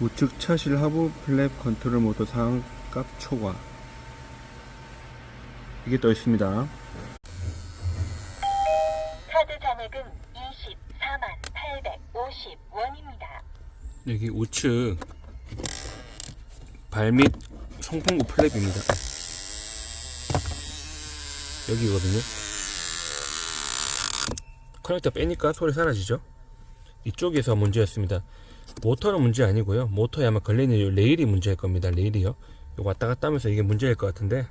우측 차실 하부 플랩 컨트롤 모드 상값 초과 이게 떠 있습니다 카드 잔액은 24만 850원입니다. 여기 우측 발밑 송풍구 플랩입니다. 여기거든요. 커넥터 빼니까 소리 사라지죠? 이쪽에서 문제였습니다. 모터는 문제 아니고요. 모터에 아마 요 레일이 문제일 겁니다. 레일이요. 이거 왔다 갔다 하면서 이게 문제일 것 같은데